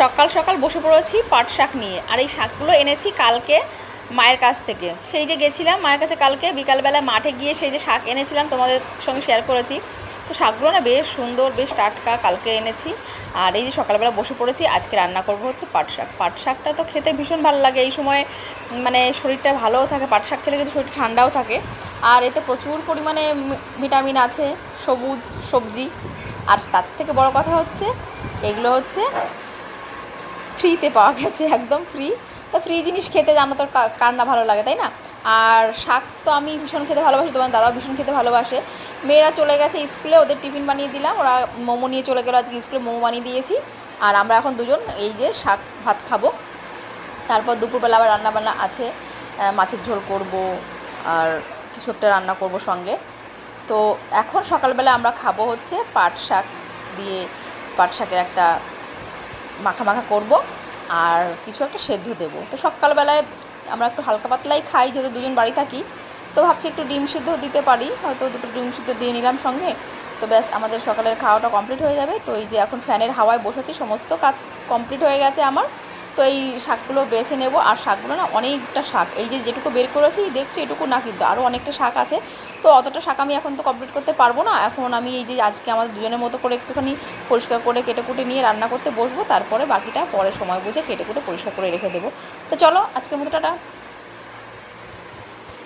সকাল সকাল বসে পড়েছি পাট শাক নিয়ে। আর এই শাকগুলো এনেছি কালকে মায়ের কাছ থেকে। সেই যে গেছিলাম মায়ের কাছে কালকে বিকালবেলা মাঠে গিয়ে সেই যে শাক এনেছিলাম তোমাদের সঙ্গে শেয়ার করেছি। তো শাকগুলো না বেশ সুন্দর, বেশ টাটকা কালকে এনেছি। আর এই যে সকালবেলা বসে পড়েছি, আজকে রান্না করব হচ্ছে পাট শাক। পাট শাকটা তো খেতে ভীষণ ভালো লাগে। এই সময় মানে শরীরটা ভালোও থাকে, পাট শাক খেলে কিন্তু শরীরটা ঠান্ডাও থাকে। আর এতে প্রচুর পরিমাণে ভিটামিন আছে, সবুজ সবজি। আর তার থেকে বড় কথা হচ্ছে, এগুলো হচ্ছে ফ্রিতে পাওয়া গেছে, একদম ফ্রি তো ফ্রি জিনিস খেতে জানো তো কার না ভালো লাগে, তাই না? আর শাক তো আমি ভীষণ খেতে ভালোবাসি, তোমার দাদাও ভীষণ খেতে ভালোবাসে। মেয়েরা চলে গেছে স্কুলে, ওদের টিফিন বানিয়ে দিলাম, ওরা মোমো নিয়ে চলে গেলো আজকে স্কুলে, মোমো বানিয়ে দিয়েছি। আর আমরা এখন দুজন এই যে শাক ভাত খাব। তারপর দুপুরবেলা আবার রান্নাবান্না আছে মাছের ঝোল করব, আর কিছু একটা রান্না করব সঙ্গে। তো এখন সকালবেলা আমরা খাব হচ্ছে পাট শাক দিয়ে, পাট শাকের একটা মাখা মাখা করব আর কিছু একটা সেদ্ধ দেব। তো সকালবেলায় আমরা একটু হালকা পাতলাই খাই, যেহেতু দুজন বাড়ি থাকি, তো ভাবছি একটু ডিম সিদ্ধ দিতে পারি, হয়তো দুটো ডিম সিদ্ধ দিয়ে নিলাম সঙ্গে। তো ব্যাস, আমাদের সকালের খাওয়াটা কমপ্লিট হয়ে যাবে। তো এই যে এখন ফ্যানের হাওয়ায় বসেছি, সমস্ত কাজ কমপ্লিট হয়ে গেছে আমার। তো এই শাকগুলো বেছে নেব। আর শাকগুলো না অনেকটা শাক। এই যে যেটুকু বের করেছি, দেখছ এটুকু না কিন্তু আরও অনেকটা শাক আছে। তো অতটা শাক আমি এখন তো কমপ্লিট করতে পারব না। এখন আমি এই যে আজকে আমাদের দুজনের মতো করে একটুখানি পরিষ্কার করে কেটে কুটে নিয়ে রান্না করতে বসবো। তারপরে বাকিটা পরে সময় বুঝে কেটে কুটে পরিষ্কার করে রেখে দেবো। তো চলো, আজকের মতো টাটা।